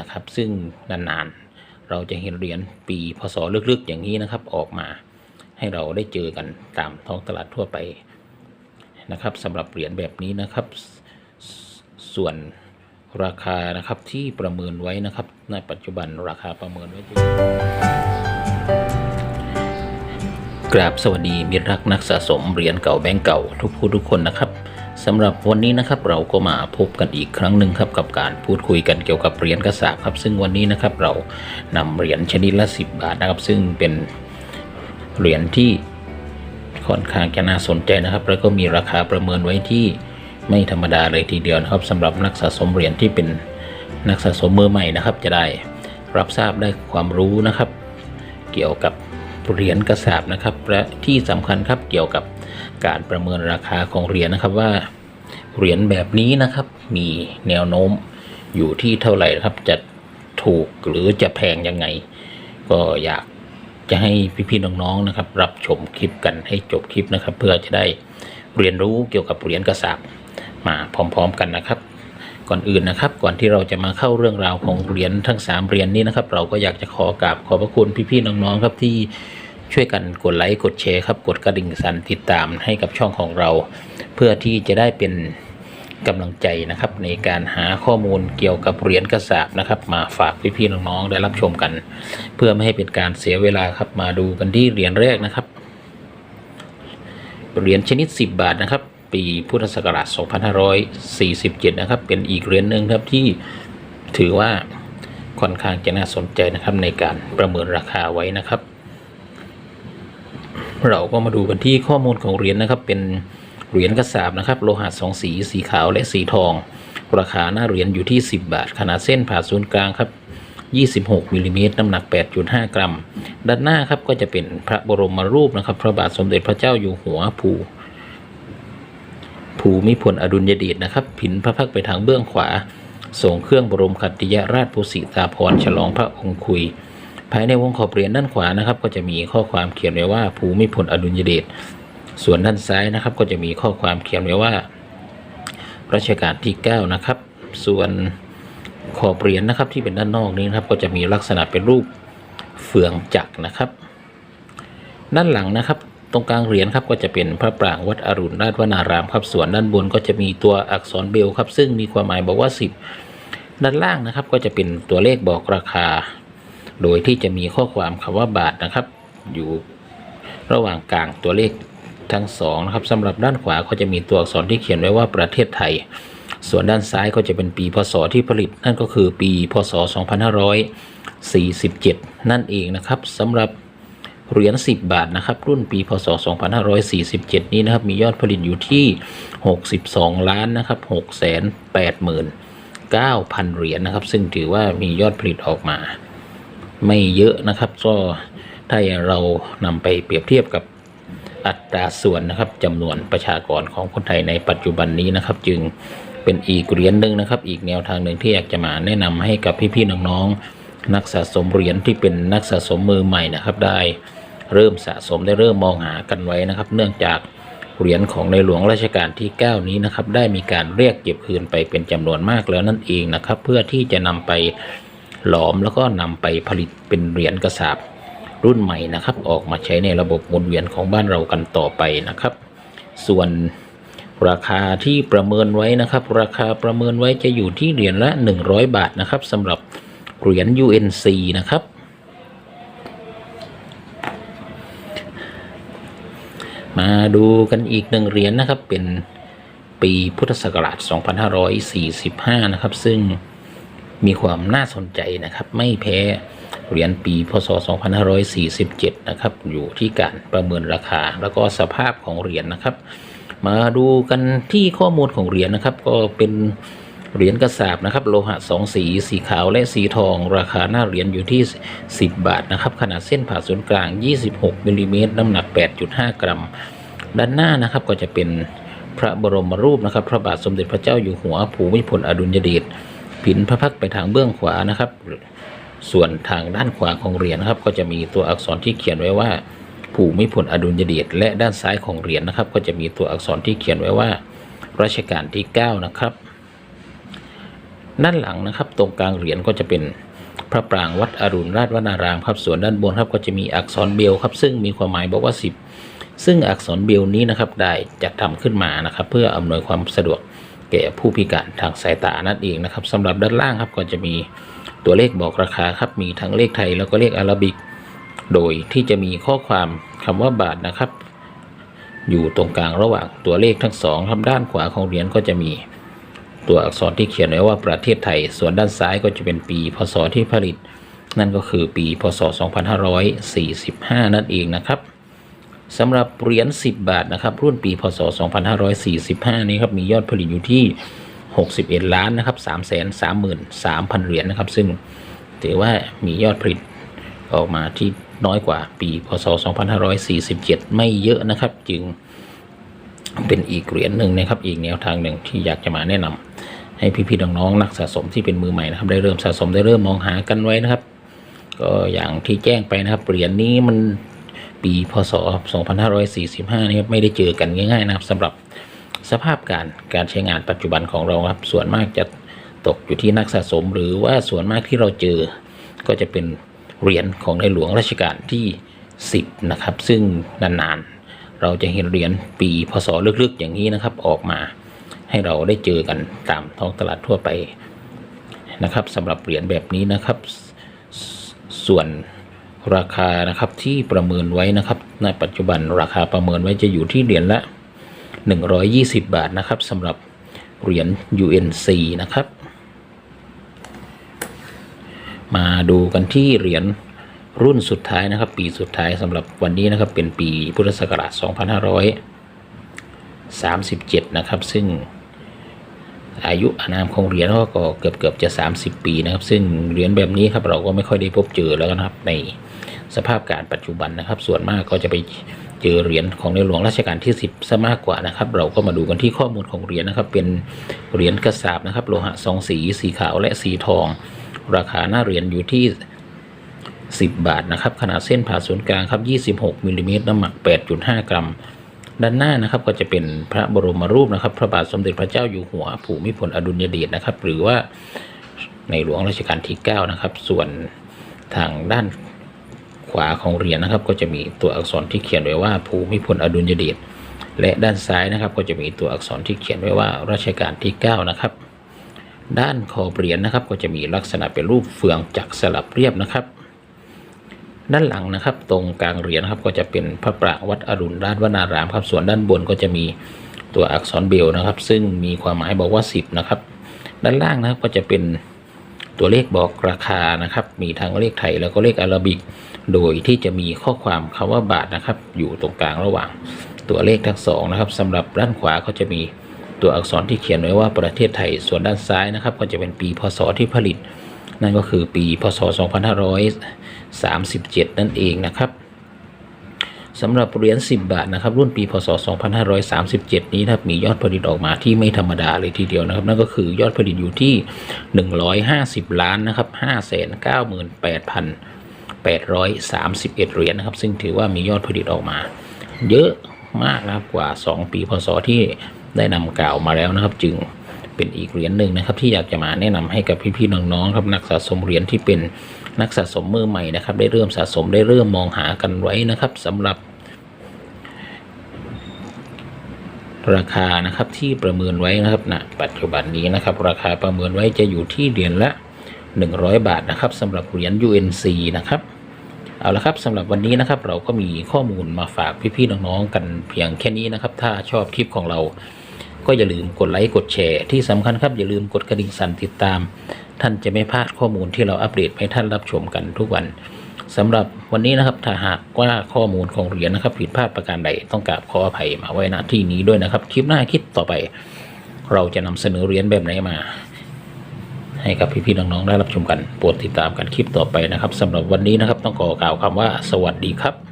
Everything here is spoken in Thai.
นะครับ ซึ่งนานๆเราจะเห็นเหรียญปีพศลึกๆ อย่างนี้นะครับออกมาให้เราได้เจอกันตามท้องตลาดทั่วไปนะครับสำหรับเหรียญแบบนี้นะครับ ส่วนราคานะครับที่ประเมินไว้นะครับ ในปัจจุบันราคาประเมินไว้กราบสวัสดีมิตรรักนักสะสมเหรียญเก่าแบงก์เก่าทุกผู้ทุกคนนะครับ สำหรับวันนี้นะครับเราก็มาพบกันอีกครั้งหนึ่งครับกับการพูดคุยกันเกี่ยวกับเหรียญกระสาบครับ ซึ่งวันนี้นะครับเรานำเหรียญชนิดละ 10 บาทนะครับ ซึ่งเป็นเหรียญที่ค่อนข้างจะน่าสนใจนะครับ แล้วก็มีราคาประเมินไว้ที่ไม่ธรรมดาเลยทีเดียวนะครับสำหรับนักสะสมเหรียญที่เป็นนักสะสมมือใหม่นะครับ จะได้รับทราบได้ความรู้นะครับ เกี่ยวกับ เหรียญกระสาบนะครับ และที่สำคัญครับเกี่ยวกับการประเมินราคาของเหรียญนะครับว่าเหรียญแบบนี้นะครับ มีแนวโน้มอยู่ที่เท่าไหร่ครับจะถูกหรือจะแพงยังไง ก็อยากจะให้พี่ๆน้องๆนะครับ รับชมคลิปกันให้จบคลิปนะครับ เพื่อจะได้เรียนรู้เกี่ยวกับเหรียญกระสาบมาพร้อม ๆ กันนะครับ ก่อนอื่นนะครับ ก่อนที่เราจะมาเข้าเรื่องราวของเหรียญทั้ง 3เหรียญนี้นะครับ เราก็อยากจะขอกราบขอบพระคุณพี่ๆน้องๆครับที่ช่วยกันกดไลค์กดแชร์ครับกดกระดิ่งสั่นติดตามให้กับช่องของเรา เพื่อที่จะได้เป็นกำลังใจนะครับ ในการหาข้อมูลเกี่ยวกับเหรียญกระสาบนะครับ มาฝากพี่ๆน้องๆได้รับชมกัน เพื่อไม่ให้เป็นการเสียเวลาครับมาดูกันที่เหรียญแรกนะครับเหรียญชนิด 10 บาทนะครับ ปีพุทธศักราช 2547 นะครับ เป็นอีกเหรียญหนึ่งครับที่ถือว่าค่อนข้างจะน่าสนใจนะครับในการประเมินราคาไว้นะครับ เราก็มาดูกันที่ข้อมูลของเหรียญนะครับ เป็นเหรียญกระสาบนะครับ โลหะสองสี สีขาวและสีทอง ราคาหน้าเหรียญอยู่ที่ 10 บาท ขนาดเส้นผ่าศูนย์กลางครับ26มิลลิเมตรน้ำหนัก 8.5 กรัม ด้านหน้าครับก็จะเป็นพระบรมรูปนะครับ พระบาทสมเด็จพระเจ้าอยู่หัวภู ภูมิพลอดุลยเดชนะครับ ผินพระพักไปทางเบื้องขวาส่งเครื่องบรมขัตติยราชภูสิตาพรฉลองพระองคุย ภายในวงขอบเหรียญด้านขวานะครับ ก็จะมีข้อความเขียนไว้ว่าภูมิพลอดุลยเดชส่วนด้านซ้ายนะครับ ก็จะมีข้อความเขียนไว้ว่ารัชกาลที่ 9 นะครับ ส่วนขอบเหรียญนะครับที่เป็นด้านนอกนี้นะครับ ก็จะมีลักษณะเป็นรูปเฟืองจักรนะครับ ด้านหลังนะครับ ตรงกลางเหรียญครับก็จะเป็นพระปรางวัดอรุณราชวนารามครับส่วนด้านบนก็จะมีตัวอักษรเบลครับ ซึ่งมีความหมายบอกว่า 10 ด้านล่างนะครับก็จะเป็นตัวเลขบอกราคา โดยที่จะมีข้อความคำว่าบาทนะครับ อยู่ระหว่างกลางตัวเลขทั้งสองนะครับสำหรับด้านขวาก็จะมีตัวอักษรที่เขียนไว้ว่าประเทศไทย ส่วนด้านซ้ายก็จะเป็นปีพศที่ผลิต นั่นก็คือปีพศ 2547 นั่นเองนะครับสำหรับ เหรียญ10 บาทนะครับ รุ่นปีพศ 2547 นี้นะครับ มียอดผลิตอยู่ที่ 62 ล้านนะครับ689,000 เหรียญนะครับ ซึ่งถือว่ามียอดผลิตออกมา ไม่เยอะนะครับ ก็ถ้าเรานำไปเปรียบเทียบกับอัตราส่วนนะครับจำนวนประชากรของคนไทยในปัจจุบันนี้นะครับ จึงเป็นอีกเหรียญหนึ่งนะครับ อีกแนวทางหนึ่งที่อยากจะมาแนะนำให้กับพี่ๆน้องๆนักสะสมเหรียญที่เป็นนักสะสมมือใหม่นะครับได้ เริ่มสะสมได้เริ่มมองหากันไว้นะครับ เนื่องจากเหรียญของในหลวงรัชกาลที่ 9 นี้นะครับ ได้มีการเรียกเก็บคืนไปเป็นจำนวนมากแล้วนั่นเองนะครับ เพื่อที่จะนำไปหลอมแล้วก็นำไปผลิตเป็นเหรียญกระสาบรุ่นใหม่นะครับ ออกมาใช้ในระบบหมุนเวียนของบ้านเรากันต่อไปนะครับ ส่วนราคาที่ประเมินไว้นะครับ ราคาประเมินไว้จะอยู่ที่เหรียญละ 100 บาทนะครับสำหรับเหรียญ UNC นะครับ มา ดูกันอีกหนึ่งเหรียญนะครับ เป็นปีพุทธศักราช 2545 นะครับ ซึ่งมีความน่าสนใจนะครับ ไม่แพ้เหรียญปีพศ 2547 นะครับ อยู่ที่การประเมินราคาแล้วก็สภาพของเหรียญนะครับ มาดูกันที่ข้อมูลของเหรียญนะครับ ก็เป็นเหรียญกระสาบนะครับ โลหะสองสี สีขาวและสีทอง ราคาหน้าเหรียญอยู่ที่ 10 บาทนะครับ ขนาดเส้นผ่าศูนย์กลาง 26มิลลิเมตรน้ำหนัก 8.5 กรัม ด้านหน้านะครับก็จะเป็นพระบรมรูปนะครับ พระบาทสมเด็จพระเจ้าอยู่หัวภูมิพลอดุลยเดชผินพระพักตร์ไปทางเบื้องขวานะครับ ส่วนทางด้านขวาของเหรียญนะครับ ก็จะมีตัวอักษรที่เขียนไว้ว่าภูมิพลอดุลยเดชและด้านซ้ายของเหรียญนะครับ ก็จะมีตัวอักษรที่เขียนไว้ว่ารัชกาลที่ 9 นะครับ ด้านหลังนะครับ ตรงกลางเหรียญก็จะเป็นพระปรางวัดอรุณราชวนารามครับส่วนด้านบนครับก็จะมีอักษรเบลครับ ซึ่งมีความหมายบอกว่า 10 ซึ่งอักษรเบลนี้นะครับได้จัดทำขึ้นมานะครับ เพื่ออำนวยความสะดวกแก่ผู้พิการทางสายตานั่นเองนะครับสำหรับด้านล่างครับก็จะมีตัวเลขบอกราคาครับมีทั้งเลขไทยแล้วก็เลขอาราบิก โดยที่จะมีข้อความคำว่าบาทนะครับ อยู่ตรงกลางระหว่างตัวเลขทั้งสองครับด้านขวาของเหรียญก็จะมีตัวอักษรที่เขียนไว้ว่าประเทศไทย ส่วนด้านซ้ายก็จะเป็นปีพศที่ผลิต นั่นก็คือปีพศ 2545 นั่นเองนะครับ สำหรับเหรียญ10 บาทนะครับรุ่นปีพศ 2545 นี้ครับมียอดผลิตอยู่ที่ 61 ล้านนะครับ333,000 เหรียญนะครับ ซึ่งถือว่ามียอดผลิตออกมาที่น้อยกว่าปีพศ 2547 ไม่เยอะนะครับ จึงเป็นอีกเหรียญหนึ่งนะครับ อีกแนวทางหนึ่งที่อยากจะมาแนะนำให้พี่ๆน้องๆนักสะสมที่เป็นมือใหม่นะครับ ได้เริ่มสะสมได้เริ่มมองหากันไว้นะครับ ก็อย่างที่แจ้งไปนะครับเหรียญนี้มัน ปีพศ 2545นี่ไม่ได้เจอกันง่ายๆนะครับสำหรับสภาพการการใช้งานปัจจุบันของเราครับ ส่วนมากจะตกอยู่ที่นักสะสม หรือว่าส่วนมากที่เราเจอก็จะเป็นเหรียญของในหลวงรัชกาลที่ 10 นะครับ ซึ่งนานๆ เราจะเห็นเหรียญปีพศลึกๆ อย่างนี้นะครับออกมาให้เราได้เจอกันตามท้องตลาดทั่วไปนะครับสำหรับเหรียญแบบนี้นะครับส่วน ราคานะครับที่ประเมินไว้นะครับในปัจจุบันราคาประเมินไว้จะอยู่ที่เหรียญละ 120 บาทนะครับสำหรับเหรียญ UNC นะครับ มาดูกันที่เหรียญรุ่นสุดท้ายนะครับ ปีสุดท้ายสำหรับวันนี้นะครับเป็นปีพุทธศักราช 2537 นะครับ ซึ่ง อายุอานามของเหรียญก็เกือบเกือบจะ 30 ปีนะครับ ซึ่งเหรียญแบบนี้ครับเราก็ไม่ค่อยได้พบเจอแล้วนะครับ ในสภาพการปัจจุบันนะครับ ส่วนมากก็จะไปเจอเหรียญของในหลวงรัชกาลที่ 10ซะมากกว่านะครับ เราก็มาดูกันที่ข้อมูลของเหรียญนะครับ เป็นเหรียญกระสาบนะครับ โลหะสองสีสีขาวและสีทอง ราคาหน้าเหรียญอยู่ที่ 10 บาทนะครับ ขนาดเส้นผ่าศูนย์กลางครับ 26มิลลิเมตรน้ำหนัก 8.5 กรัม ด้านหน้านะครับก็จะเป็นพระบรมรูปนะครับ พระบาทสมเด็จพระเจ้าอยู่หัวภูมิพลอดุลยเดชนะครับ หรือว่าในหลวงรัชกาลที่ 9 นะครับ ส่วนทางด้านขวาของเหรียญนะครับ ก็จะมีตัวอักษรที่เขียนไว้ว่าภูมิพลอดุลยเดชและด้านซ้ายนะครับ ก็จะมีตัวอักษรที่เขียนไว้ว่ารัชกาลที่ 9 นะครับ ด้านขอบเหรียญนะครับ ก็จะมีลักษณะเป็นรูปเฟืองจักรสลับเรียบนะครับ ด้านหลังนะครับ ตรงกลางเหรียญนะครับก็จะเป็นพระปราวัดอรุณราชวนารามครับส่วนด้านบนก็จะมีตัวอักษรเบลนะครับ ซึ่งมีความหมายบอกว่า 10 นะครับ ด้านล่างนะครับก็จะเป็นตัวเลขบอกราคานะครับ มีทั้งเลขไทยแล้วก็เลขอาราบิก โดยที่จะมีข้อความคำว่าบาทนะครับ อยู่ตรงกลางระหว่างตัวเลขทั้งสองนะครับสำหรับด้านขวาก็จะมีตัวอักษรที่เขียนไว้ว่าประเทศไทย ส่วนด้านซ้ายนะครับ ก็จะเป็นปีพศที่ผลิต นั่นก็คือปีพศ 2537 นั่นเองนะครับสำหรับเหรียญ10 บาทนะครับรุ่นปีพศ 2537 นี้นะครับมียอดผลิตออกมาที่ไม่ธรรมดาเลยทีเดียวนะครับ นั่นก็คือยอดผลิตอยู่ที่ 150 ล้านนะครับ598,831 เหรียญนะครับ ซึ่งถือว่ามียอดผลิตออกมา เยอะมากนะครับกว่า 2 ปีพศที่ได้นำกล่าวมาแล้วนะครับ จึง เป็นอีกเหรียญหนึ่งนะครับ ที่อยากจะมาแนะนำให้กับพี่ๆน้องๆครับนักสะสมเหรียญที่เป็นนักสะสมมือใหม่นะครับ ได้เริ่มสะสมได้เริ่มมองหากันไว้นะครับสำหรับ ราคานะครับที่ประเมินไว้นะครับณปัจจุบันนี้นะครับ ราคาประเมินไว้จะอยู่ที่เหรียญละ 100 บาทนะครับสำหรับเหรียญ UNC นะครับเอาละครับสำหรับวันนี้นะครับเราก็มีข้อมูลมาฝากพี่ๆน้องๆกันเพียงแค่นี้นะครับ ถ้าชอบคลิปของเรา ก็อย่าลืมกดไลค์กดแชร์ที่สำคัญครับอย่าลืมกดกระดิ่งสั่นติดตาม ท่านจะไม่พลาดข้อมูลที่เราอัปเดตให้ท่านรับชมกันทุกวันสำหรับวันนี้นะครับถ้าหากว่าข้อมูลของเหรียญนะครับผิดพลาดประการใดต้องกราบขออภัยมาไว้ณที่นี้ด้วยนะครับคลิปหน้าคลิปต่อไป เราจะนำเสนอเหรียญแบบไหนมาให้กับพี่ๆน้องๆได้รับชมกันโปรดติดตามกันคลิปต่อไปนะครับสำหรับวันนี้นะครับต้องขอกล่าวคำว่าสวัสดีครับ